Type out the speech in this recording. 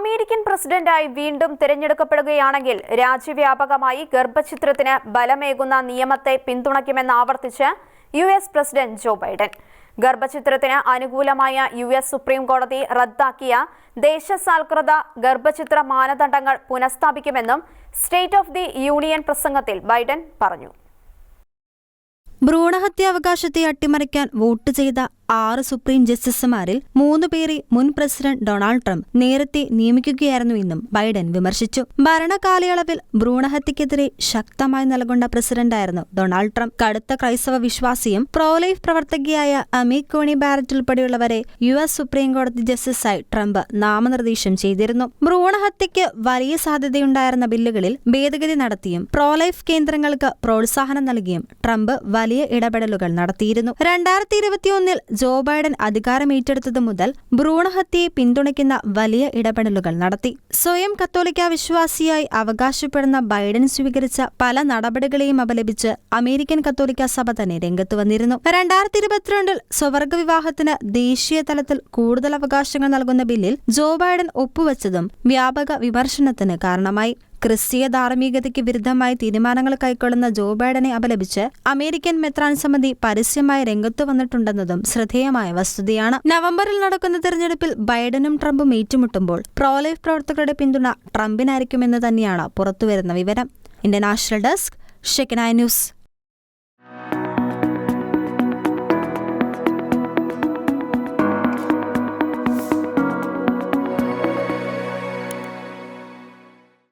American പ്രസിഡന്റായി വീണ്ടും തിരഞ്ഞെടുക്കപ്പെടുകയാണെങ്കിൽ രാജ്യവ്യാപകമായി ഗർഭചിത്രത്തിന് ബലമേകുന്ന നിയമത്തെ പിന്തുണയ്ക്കുമെന്ന് ആവർത്തിച്ച് U S president Joe Biden. ഗർഭചിത്രത്തിന് അനുകൂലമായ യു എസ് സുപ്രീം കോടതി റദ്ദാക്കിയ ദേശസാൽകൃത ഗർഭചിത്ര മാനദണ്ഡങ്ങൾ പുനഃസ്ഥാപിക്കുമെന്നും സ്റ്റേറ്റ് ഓഫ് ദി യൂണിയൻ പ്രസംഗത്തിൽ ബൈഡൻ പറഞ്ഞു. ഭ്രൂണഹത്യാവകാശത്തെ അട്ടിമറിക്കാൻ വോട്ട് ചെയ്ത ആറ് സുപ്രീം ജസ്റ്റിസുമാരിൽ മൂന്ന് പേരെ മുൻ പ്രസിഡന്റ് ഡൊണാൾഡ് ട്രംപ് നേരത്തെ നിയമിക്കുകയായിരുന്നു എന്നും ബൈഡൻ വിമർശിച്ചു. ഭരണകാലയളവിൽ ഭ്രൂണഹത്യക്കെതിരെ ശക്തമായി നൽകൊണ്ട പ്രസിഡന്റായിരുന്നു ഡൊണാൾഡ് ട്രംപ്. കടുത്ത ക്രൈസ്തവ വിശ്വാസിയും പ്രോലൈഫ് പ്രവർത്തകയായ അമി കോണി ബാരറ്റ് ഉൾപ്പെടെയുള്ളവരെ യു എസ് സുപ്രീം കോടതി ജസ്റ്റിസായി ട്രംപ് നാമനിർദ്ദേശം ചെയ്തിരുന്നു. ഭ്രൂണഹത്യയ്ക്ക് വലിയ സാധ്യതയുണ്ടായിരുന്ന ബില്ലുകളിൽ ഭേദഗതി നടത്തിയും പ്രോലൈഫ് കേന്ദ്രങ്ങൾക്ക് പ്രോത്സാഹനം നൽകിയും ട്രംപ് വലിയ ഇടപെടലുകൾ നടത്തിയിരുന്നു. രണ്ടായിരത്തി ഇരുപത്തിയൊന്നിൽ ജോ ബൈഡൻ അധികാരമേറ്റെടുത്തതു മുതൽ ഭ്രൂണഹത്യയെ പിന്തുണയ്ക്കുന്ന വലിയ ഇടപെടലുകൾ നടത്തി. സ്വയം കത്തോലിക്ക വിശ്വാസിയായി അവകാശപ്പെടുന്ന ബൈഡൻ സ്വീകരിച്ച പല നടപടികളെയും അപലപിച്ച് അമേരിക്കൻ കത്തോലിക്ക സഭ തന്നെ രംഗത്ത് വന്നിരുന്നു. രണ്ടായിരത്തി ഇരുപത്തിരണ്ടിൽ സ്വവർഗ വിവാഹത്തിന് ദേശീയ തലത്തിൽ കൂടുതൽ അവകാശങ്ങൾ നൽകുന്ന ബില്ലിൽ ജോ ബൈഡൻ ഒപ്പുവച്ചതും വ്യാപക വിമർശനത്തിന് കാരണമായി. ക്രിസ്തീയ ധാർമ്മികതയ്ക്ക് വിരുദ്ധമായി തീരുമാനങ്ങൾ കൈക്കൊള്ളുന്ന ജോ ബൈഡനെ അപലപിച്ച് അമേരിക്കൻ മെത്രാൻ സമിതി പരസ്യമായി രംഗത്ത് വന്നിട്ടുണ്ടെന്നതും ശ്രദ്ധേയമായ വസ്തുതയാണ്. നവംബറിൽ നടക്കുന്ന തെരഞ്ഞെടുപ്പിൽ ബൈഡനും ട്രംപും ഏറ്റുമുട്ടുമ്പോൾ പ്രോലൈഫ് പ്രവർത്തകരുടെ പിന്തുണ ട്രംപിനായിരിക്കുമെന്ന് തന്നെയാണ് പുറത്തുവരുന്ന വിവരം. ഇന്ത്യൻ നാഷണൽ ഡെസ്ക് ഷെക്കനായ ന്യൂസ്.